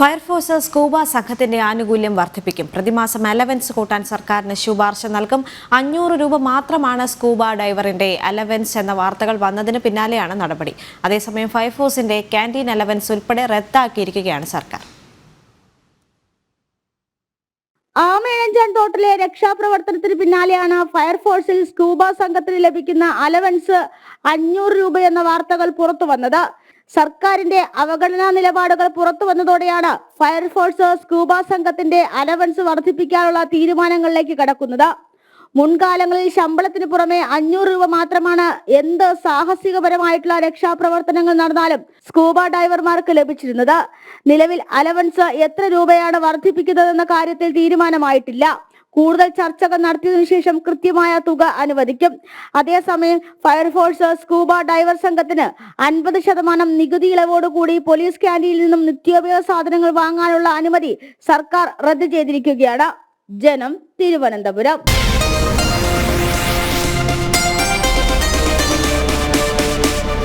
Fire force scuba സംഘത്തിന്റെ ആനുകൂല്യം വർദ്ധിപ്പിക്കും. പ്രതിമാസം അലവൻസ് കൂട്ടാൻ സർക്കാരിന് ശുപാർശ നൽകും. അഞ്ഞൂറ് രൂപ മാത്രമാണ് സ്കൂബ ഡൈവറിന്റെ അലവൻസ് എന്ന വാർത്തകൾ വന്നതിന് പിന്നാലെയാണ് നടപടി. അതേസമയം ഫയർഫോഴ്സിന്റെ ക്യാന്റീൻ അലവൻസ് ഉൾപ്പെടെ റദ്ദാക്കിയിരിക്കുകയാണ് സർക്കാർ. ആമേഴഞ്ചാൻ തോട്ടിലെ രക്ഷാപ്രവർത്തനത്തിന് പിന്നാലെയാണ് ഫയർഫോഴ്സിൽ സ്കൂബ സംഘത്തിന് ലഭിക്കുന്ന അലവൻസ് അഞ്ഞൂറ് രൂപ എന്ന വാർത്തകൾ പുറത്തു വന്നത്. സർക്കാരിന്റെ അവഗണനാ നിലപാടുകൾ പുറത്തു വന്നതോടെയാണ് ഫയർഫോഴ്സ് സ്കൂബ സംഘത്തിന്റെ അലവൻസ് വർദ്ധിപ്പിക്കാനുള്ള തീരുമാനങ്ങളിലേക്ക് കടക്കുന്നത്. മുൻകാലങ്ങളിൽ ശമ്പളത്തിന് പുറമെ അഞ്ഞൂറ് രൂപ മാത്രമാണ് എന്ത് സാഹസികപരമായിട്ടുള്ള രക്ഷാപ്രവർത്തനങ്ങൾ നടന്നാലും സ്കൂബ ഡൈവർമാർക്ക് ലഭിച്ചിരുന്നത്. നിലവിൽ അലവൻസ് എത്ര രൂപയാണ് വർദ്ധിപ്പിക്കുന്നതെന്ന കാര്യത്തിൽ തീരുമാനമായിട്ടില്ല. കൂടുതൽ ചർച്ചകൾ നടത്തിയതിനു ശേഷം കൃത്യമായ തുക അനുവദിക്കും. അതേസമയം ഫയർഫോഴ്സ് സ്കൂബ ഡൈവർ സംഘത്തിന് അൻപത് ശതമാനം നികുതി ഇളവോടുകൂടി പോലീസ് ക്യാന്റീനിൽ നിന്നും നിത്യോപയോഗ സാധനങ്ങൾ വാങ്ങാനുള്ള അനുമതി സർക്കാർ റദ്ദു ചെയ്തിരിക്കുകയാണ്. ജനം തിരുവനന്തപുരം.